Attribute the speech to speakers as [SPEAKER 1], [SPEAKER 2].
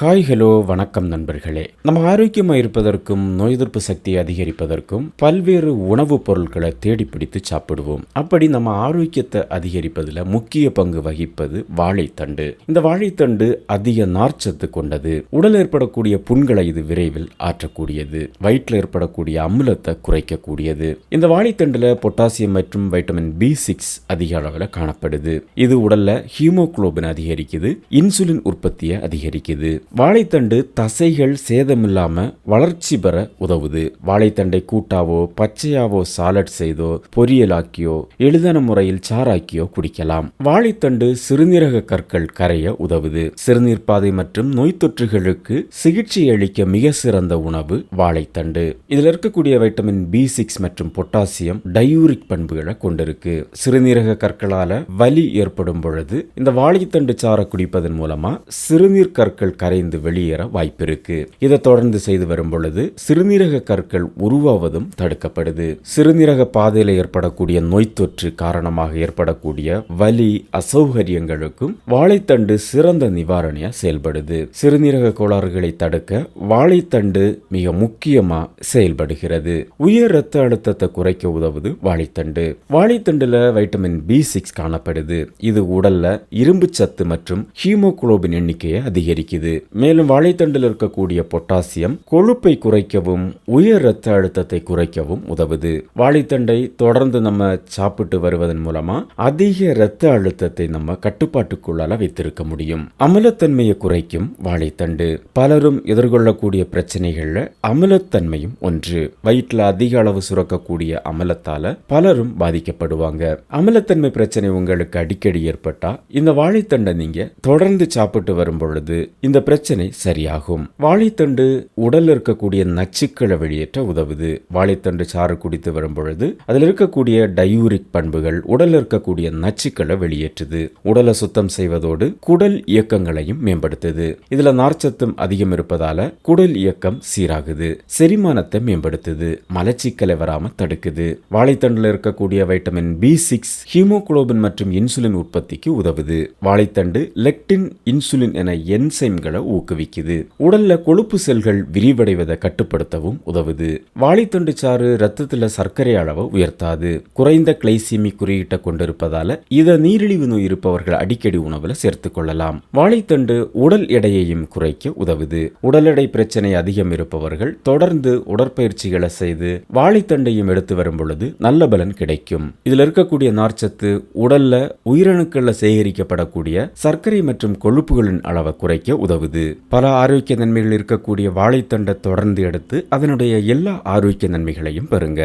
[SPEAKER 1] Hi hello வணக்கம் நண்பர்களே. நம்ம ஆரோக்கியமாக இருப்பதற்கும் நோய் எதிர்ப்பு சக்தியை அதிகரிப்பதற்கும் பல்வேறு உணவுப் பொருட்களை தேடி பிடித்து சாப்பிடுவோம். அப்படி நம்ம ஆரோக்கியத்தை அதிகரிப்பதில் முக்கிய பங்கு வகிப்பது வாழைத்தண்டு. இந்த வாழைத்தண்டு அதிக நார்ச்சத்து கொண்டது. உடல் ஏற்படக்கூடிய புண்களை இது விரைவில் ஆற்றக்கூடியது. வயிற்றில் ஏற்படக்கூடிய அமிலத்தை குறைக்கக்கூடியது. இந்த வாழைத்தண்டில் பொட்டாசியம் மற்றும் வைட்டமின் பி சிக்ஸ் அதிக அளவில் காணப்படுது. இது உடலில் ஹீமோகுளோபின் அதிகரிக்குது. இன்சுலின் உற்பத்தியை அதிகரிக்குது. வாழைத்தண்டு தசைகள் சேதமில்லாமல் வளர்ச்சி பெற உதவுது. வாழைத்தண்டை கூட்டாவோ பச்சையாவோ சாலட் செய்தோ பொரியலாக்கியோ எளிதான முறையில் சாராக்கியோ குடிக்கலாம். வாழைத்தண்டு சிறுநீரக கற்கள் கரைய உதவுது. சிறுநீர் பாதை மற்றும் நோய் தொற்றுகளுக்கு சிகிச்சை அளிக்க மிக சிறந்த உணவு வாழைத்தண்டு. இதுல இருக்கக்கூடிய வைட்டமின் பி சிக்ஸ் மற்றும் பொட்டாசியம் டயூரிக் பண்புகளை கொண்டிருக்கு. சிறுநீரக கற்களால வலி ஏற்படும் பொழுது இந்த வாழைத்தண்டு சாறை குடிப்பதன் மூலமா சிறுநீர் கற்கள் கரை கரைந்து வெளியேற வாய்ப்பிருக்கு. இதை தொடர்ந்து செய்து வரும் பொழுது சிறுநீரக கற்கள் உருவாவதும் தடுக்கப்படுது. சிறுநீரக பாதையில் ஏற்படக்கூடிய நோய் தொற்று காரணமாக ஏற்படக்கூடிய வலி அசௌகரியங்களுக்கும் வாழைத்தண்டு சிறந்த நிவாரணியா செயல்படுது. சிறுநீரக கோளாறுகளை தடுக்க வாழைத்தண்டு மிக முக்கியமா செயல்படுகிறது. உயர் ரத்த அழுத்தத்தை குறைக்க உதவுது வாழைத்தண்டு. வாழைத்தண்டுல வைட்டமின் பி சிக்ஸ் காணப்படுது. இது உடல்ல இரும்பு சத்து மற்றும் ஹீமோகுளோபின் எண்ணிக்கையை அதிகரிக்குது. மேலும் வாழைத்தண்டில் இருக்கக்கூடிய பொட்டாசியம் கொழுப்பை குறைக்கவும் உயர் இரத்த அழுத்தத்தை குறைக்கவும் உதவுது. வாழைத்தண்டை தொடர்ந்து நம்ம சாப்பிட்டு வருவதன் மூலமா அதிக இரத்த அழுத்தத்தை நம்ம கட்டுப்பாட்டுக்குள்ளால வைத்திருக்க முடியும். அமிலத்தன்மையை குறைக்கும் வாழைத்தண்டு. பலரும் எதிர்கொள்ளக்கூடிய பிரச்சனைகள்ல அமிலத்தன்மையும் ஒன்று. வயிற்றுல அதிக அளவு சுரக்கக்கூடிய அமிலத்தால பலரும் பாதிக்கப்படுவாங்க. அமிலத்தன்மை பிரச்சனை உங்களுக்கு அடிக்கடி ஏற்பட்டா இந்த வாழைத்தண்டை நீங்க தொடர்ந்து சாப்பிட்டு வரும் பொழுது இந்த பிரச்சனை சரியாகும். வாழைத்தண்டு உடல் இருக்கக்கூடிய நச்சுக்களை வெளியேற்ற உதவுது. வாழைத்தண்டு சாறு குடித்து வரும் பொழுது அதில் இருக்கக்கூடிய டயூரிக் பண்புகள் உடல் இருக்கக்கூடிய நச்சுக்களை வெளியேற்றுது. உடலை சுத்தம் செய்வதோடு குடல் இயக்கங்களையும் மேம்படுத்துது. இதுல நார்ச்சத்தும் அதிகம் இருப்பதால குடல் இயக்கம் சீராகுது. செரிமானத்தை மேம்படுத்துது. மலச்சிக்கலை வராம தடுக்குது. வாழைத்தண்டுல இருக்கக்கூடிய வைட்டமின் பி சிக்ஸ் ஹீமோகுளோபின் மற்றும் இன்சுலின் உற்பத்திக்கு உதவுது. வாழைத்தண்டு லெக்டின் இன்சுலின் என என்சைம்களை ஊக்குவிக்குது. உடல்ல கொழுப்பு செல்கள் விரிவடைவதை கட்டுப்படுத்தவும் உதவுது. வாழைத்தண்டு சாறு ரத்தத்துல சர்க்கரை அளவை உயர்த்தாது. குறைந்த கிளைசிமி குறியீட்டை கொண்டிருப்பதால இதை நீரிழிவு நோய் இருப்பவர்கள் அடிக்கடி உணவுல சேர்த்துக் கொள்ளலாம். வாழைத்தண்டு உடல் எடையையும் குறைக்க உதவுது. உடல் எடை பிரச்சனை அதிகம் இருப்பவர்கள் தொடர்ந்து உடற்பயிற்சிகளை செய்து வாழைத்தண்டையும் எடுத்து வரும் பொழுது நல்ல பலன் கிடைக்கும். இதுல இருக்கக்கூடிய நார்ச்சத்து உடல்ல உயிரணுக்கள்ல சேகரிக்கப்படக்கூடிய சர்க்கரை மற்றும் கொழுப்புகளின் அளவை குறைக்க உதவுது. பல ஆரோக்கிய நன்மைகள் இருக்கக்கூடிய வாழைத்தண்டை தொடர்ந்து எடுத்து அதனுடைய எல்லா ஆரோக்கிய நன்மைகளையும் பெறுங்க.